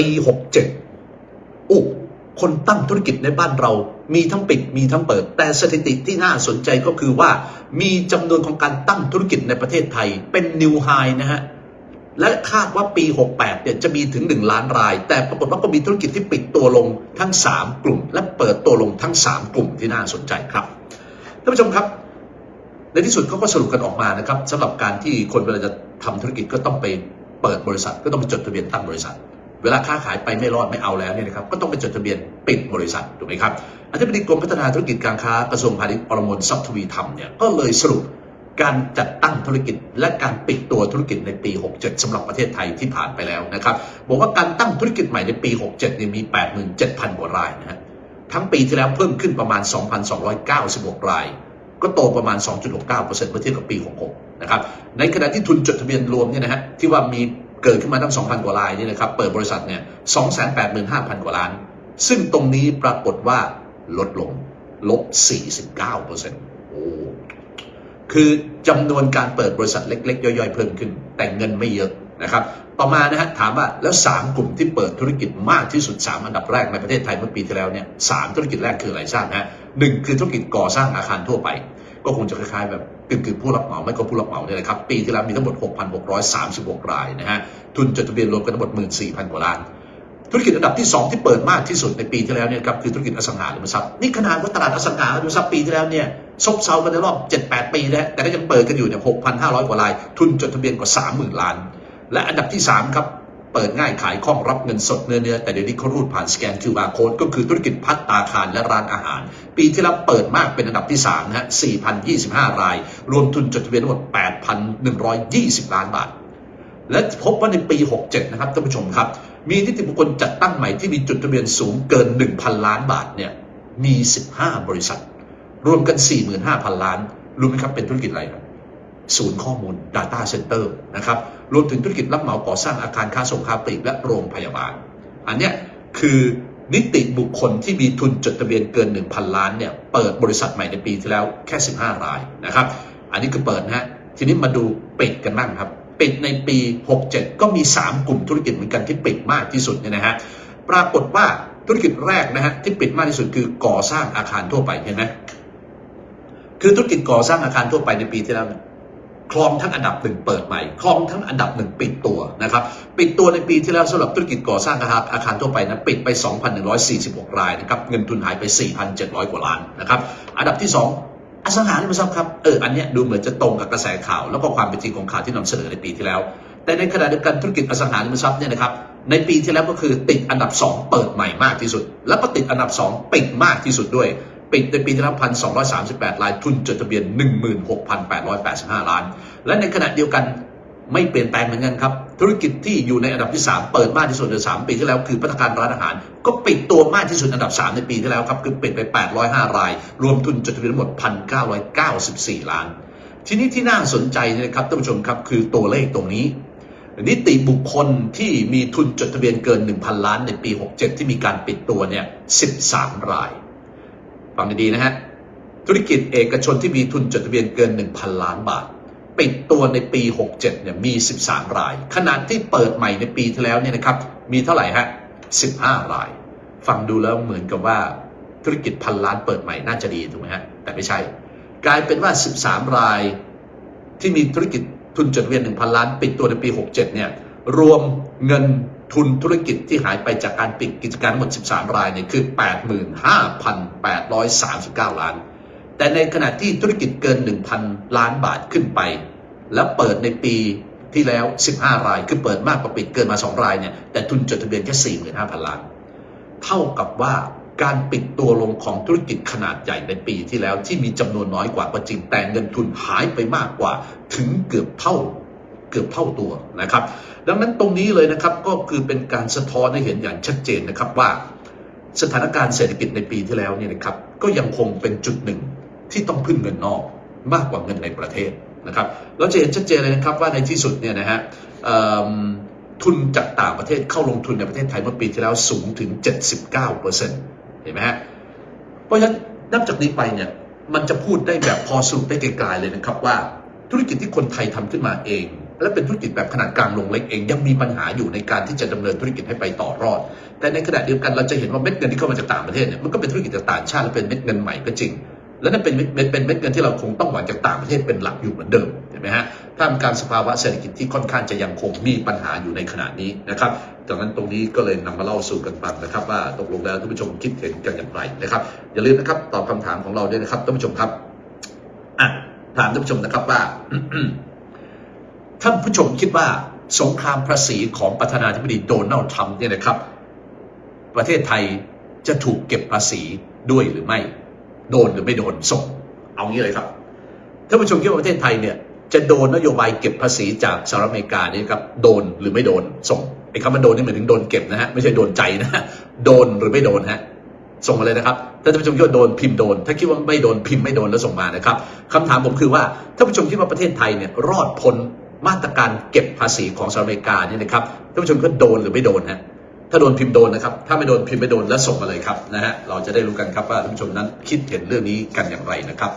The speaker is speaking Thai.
ปี67โอ้คนตั้งธุรกิจในบ้านเรา มีทั้งปิดมีทั้งเปิด แต่สถิติที่น่าสนใจก็คือว่า มีจำนวนของการตั้งธุรกิจในประเทศไทย เป็นนิวไฮนะฮะและคาดว่าปี 68 เนี่ยจะมีถึง 1 ล้านราย แต่ปรากฏว่าก็มีธุรกิจที่ปิดตัวลงทั้ง 3 กลุ่ม และเปิดตัวลงทั้ง 3 กลุ่มที่น่าสนใจครับท่านผู้ชมครับ ในที่สุดเขาก็สรุปกันออกมานะครับสำหรับการที่คนเวลาจะทำธุรกิจก็ต้องไปเปิดบริษัทก็ต้องไปจดทะเบียนตั้งบริษัท เวลาค้าขายไปไม่รอดไม่เอาแล้วเนี่ยนะครับก็ต้องไปจดทะเบียนปิดบริษัทถูกไหมครับอธิบดีกรมพัฒนาธุรกิจการค้ากระทรวงพาณิชย์อรมนทรัพย์ทวีธรรมเนี่ยก็เลยสรุปการจัดตั้งธุรกิจและการปิดตัวธุรกิจในปี 67สำหรับประเทศไทยที่ผ่านไปแล้วนะครับบอกว่าการตั้งธุรกิจใหม่ในปี 67เนี่ยมี 87,000กว่ารายนะฮะทั้งปีที่แล้วเพิ่มขึ้นประมาณ 2,296 ราย ก็โตประมาณ 2.69%เมื่อเทียบกับปี 66 นะครับในขณะที่ทุนจดทะเบียนรวมเนี่ยนะฮะที่ว่ามี เกิดขึ้นมาตั้ง 2,000 กว่ารายนี่นะครับเปิดบริษัทเนี่ย285,000 กว่าล้าน ซึ่งตรงนี้ปรากฏว่าลดลงลบ 49%โอ้คือจำนวนการเปิดบริษัทเล็ก ๆ ย่อย ๆ เพิ่มขึ้น แต่เงินไม่เยอะนะครับ ต่อมานะฮะถามว่าแล้ว 3 กลุ่มที่เปิดธุรกิจมากที่สุด 3 อันดับแรกในประเทศไทยเมื่อปีที่แล้วเนี่ยสธุรกิจแรกคืออะไรทราบนะฮะหนึ่งคือธุรกิจก่อสร้างอาคารทั่วไป ก็คงจะคล้ายๆแบบกึ่งๆผู้รับเหมาไม่ก็ผู้รับเหมาเนี่ยนะครับ ปีที่แล้วมีทั้งหมด 6,636 รายนะฮะทุนจดทะเบียนรวมกันทั้งหมด 14,000 กว่าล้าน ธุรกิจอันดับที่ 2 ที่เปิดมากที่สุดในปีที่แล้วเนี่ยครับคือธุรกิจอสังหาริมทรัพย์นี่ขนาดว่าตลาดอสังหาริมทรัพย์ปีที่แล้วเนี่ยซบเซากันในรอบ 7-8 ปีแล้วแต่ก็ยังเปิดกันอยู่เนี่ย6,500 กว่าราย ทุนจดทะเบียนกว่า 30,000 ล้าน และอันดับที่3ครับ เปิดง่ายขายคล่องรับเงินสดเนื้อเนื้อแต่เดี๋ยวนี้เขารูดผ่านสแกน QR code ก็คือธุรกิจพัตตาคารและร้านอาหาร ปีที่แล้วเปิดมากเป็นอันดับที่3นะฮะ4,025 ราย รวมทุนจดทะเบียนทั้งหมด 8,120 ล้านบาท และพบว่าในปี 67 นะครับท่านผู้ชมครับ มีนิติบุคคลจัดตั้งใหม่ที่มีจดทะเบียนสูงเกิน 1,000 ล้านบาทเนี่ยมี 15 บริษัท รวมกัน 45,000 ล้าน รู้ไหมครับเป็นธุรกิจอะไรครับ ศูนย์ข้อมูล Data Center นะครับ รวมถึงธุรกิจรับเหมาก่อสร้างอาคารค้าส่งค้าปลีกและโรงพยาบาล อันเนี้ยคือนิติบุคคลที่มีทุนจดทะเบียนเกิน 1,000 ล้านเนี่ยเปิดบริษัทใหม่ในปีที่แล้วแค่ 15 รายนะครับ อันนี้คือเปิดนะฮะทีนี้มาดูปิดกันบ้างครับปิดในปี 67 ก็มี 3 กลุ่มธุรกิจเหมือนกันที่ปิดมากที่สุดเนี่ยนะฮะปรากฏว่าธุรกิจแรกนะฮะที่ปิดมากที่สุดคือก่อสร้างอาคารทั่วไปเห็นไหมคือธุรกิจก่อสร้างอาคารทั่วไปในปีที่แล้ว คลองทั้งอันดับหนึ่งเปิดใหม่คลองทั้งอันดับหนึ่งปิดตัวนะครับปิดตัวในปีที่แล้วสำหรับธุรกิจก่อสร้างอาคารอาคารทั่วไปนะปิดไป 2,146 รายนะครับเงินทุนหายไป 4,700 กว่าล้านนะครับอันดับที่ 2อสังหาริมทรัพย์ครับ เออ อันเนี้ยดูเหมือนจะตรงกับกระแสข่าว แล้วก็ความเป็นจริงของข่าวที่นำเสนอในปีที่แล้ว แต่ในขณะเดียวกันธุรกิจอสังหาริมทรัพย์เนี่ยนะครับ ในปีที่แล้วก็คือติดอันดับ 2 เปิดใหม่มากที่สุด แล้วก็ติดอันดับ 2 ปิดมากที่สุดด้วย ปิดในปีที่แล้วพันสองร้อยสามสิบแปดรายทุนจดทะเบียนหนึ่งหมื่นหกพันแปดร้อยแปดสิบห้าล้าน และในขณะเดียวกันไม่เปลี่ยนแปลงเหมือนกันครับ ธุรกิจที่อยู่ในอันดับที่ 3 เปิดมากที่สุดในสามปีที่แล้วคือพัฒการร้านอาหาร ก็ปิดตัวมากที่สุดอันดับ 3 ในปีที่แล้วครับ คือปิดไป 805 ราย รวมทุนจดทะเบียนทั้งหมด 1,994 ล้าน ทีนี้ที่น่าสนใจนะครับท่านผู้ชมครับคือตัวเลขตรงนี้ นิติบุคคลที่มีทุนจดทะเบียนเกิน 1,000 ล้านในปี 67 ที่มีการปิดตัวเนี่ย 13 ราย ฟังดีๆนะฮะ ธุรกิจเอกชนที่มีทุนจดทะเบียนเกิน 1,000 ล้านบาท ปิดตัวในปี 67 เนี่ยมี 13 ราย ขนาดที่เปิดใหม่ในปีที่แล้วเนี่ยนะครับ มีเท่าไหร่ฮะ 15 ราย ฟังดูแล้วเหมือนกับว่าธุรกิจพันล้านเปิดใหม่น่าจะดีถูกไหมฮะ แต่ไม่ใช่ กลายเป็นว่า 13 รายที่มีธุรกิจทุนจดทะเบียน1,000 ล้าน ปิดตัวในปี 67 เนี่ย รวมเงิน ทุนธุรกิจที่หายไปจากการปิดกิจการหมด 13 รายเนี่ยคือ 85,839 ล้าน แต่ในขณะที่ธุรกิจเกิน 1,000 ล้านบาทขึ้นไป แล้วเปิดในปีที่แล้ว 15 ราย คือเปิดมากกว่าปิดเกินมา 2 รายเนี่ย แต่ทุนจดทะเบียนแค่45,000 ล้าน เท่ากับว่าการปิดตัวลงของธุรกิจขนาดใหญ่ในปีที่แล้วที่มีจำนวนน้อยกว่าก็จริงแต่เงินทุนหายไปมากกว่าถึงเกือบเท่า เกือบเท่าตัวนะครับ ดังนั้นตรงนี้เลยนะครับก็คือเป็นการสะท้อนให้เห็นอย่างชัดเจนนะครับว่า สถานการณ์เศรษฐกิจในปีที่แล้วเนี่ยนะครับก็ยังคงเป็นจุดหนึ่งที่ต้องพึ่งเงินนอกมากกว่าเงินในประเทศนะครับเราจะเห็นชัดเจนเลยนะครับว่าในที่สุดเนี่ยนะฮะทุนจากต่างประเทศเข้าลงทุนในประเทศไทยเมื่อปีที่แล้วสูงถึง 79%เห็นไหมฮะเพราะฉะนั้นนับจากนี้ไปเนี่ยมันจะพูดได้แบบพอสรุปได้ไกลๆเลยนะครับว่าธุรกิจที่คนไทยทำขึ้นมาเอง และเป็นธุรกิจแบบขนาดกลางลงเล็กเอง ยังมีปัญหาอยู่ในการที่จะดำเนินธุรกิจให้ไปต่อรอด แต่ในขณะเดียวกันเราจะเห็นว่าเม็ดเงินที่เข้ามาจากต่างประเทศเนี่ยมันก็เป็นธุรกิจจากต่างชาติและเป็นเม็ดเงินใหม่ก็จริง และนั่นเป็นเม็ดเป็นเม็ดเงินที่เราคงต้องหวังจากต่างประเทศเป็นหลักอยู่เหมือนเดิมเห็นไหมฮะท่ามกลางสภาวะเศรษฐกิจที่ค่อนข้างจะยังคงมีปัญหาอยู่ในขณะนี้นะครับดังนั้นตรงนี้ก็เลยนำมาเล่าสู่กันฟังนะครับ ว่าตกลงแล้วท่านผู้ชมคิดเห็นกันอย่างไรนะครับอย่าลืมนะครับตอบคำถามของเราด้วยนะครับท่านผู้ชมครับอะถามท่านผู้ชมนะครับว่า ท่านผู้ชมคิดว่าสงครามภาษีของประธานาธิบดีโดนัลด์ทรัมป์เนี่ยนะครับ ประเทศไทยจะถูกเก็บภาษีด้วยหรือไม่ โดนหรือไม่โดนส่ง เอางี้เลยครับท่านผู้ชมคิดว่าประเทศไทยเนี่ยจะโดนนโยบายเก็บภาษีจากสหรัฐอเมริกานี่ครับโดนหรือไม่โดนส่งไอ้คำว่าโดนนี่หมายถึงโดนเก็บนะฮะไม่ใช่โดนใจนะฮะโดนหรือไม่โดนฮะส่งมาเลยนะครับถ้าท่านผู้ชมคิดว่าโดนพิมพ์โดน ถ้าคิดว่าไม่โดนพิมพ์ไม่โดนแล้วส่งมานะครับคำถามผมคือว่าท่านผู้ชมคิดว่าประเทศไทยเนี่ยรอดพ้น มาตรการเก็บภาษีของสหรัฐอเมริกาเนี่ยนะครับท่านผู้ชมก็โดนหรือไม่โดนฮะถ้าโดนพิมพ์โดนนะครับ ถ้าไม่โดนพิมพ์ไม่โดนแล้วส่งมาเลยครับนะฮะเราจะได้รู้กันครับว่าท่านผู้ชมนั้นคิดเห็นเรื่องนี้กันอย่างไรนะครับ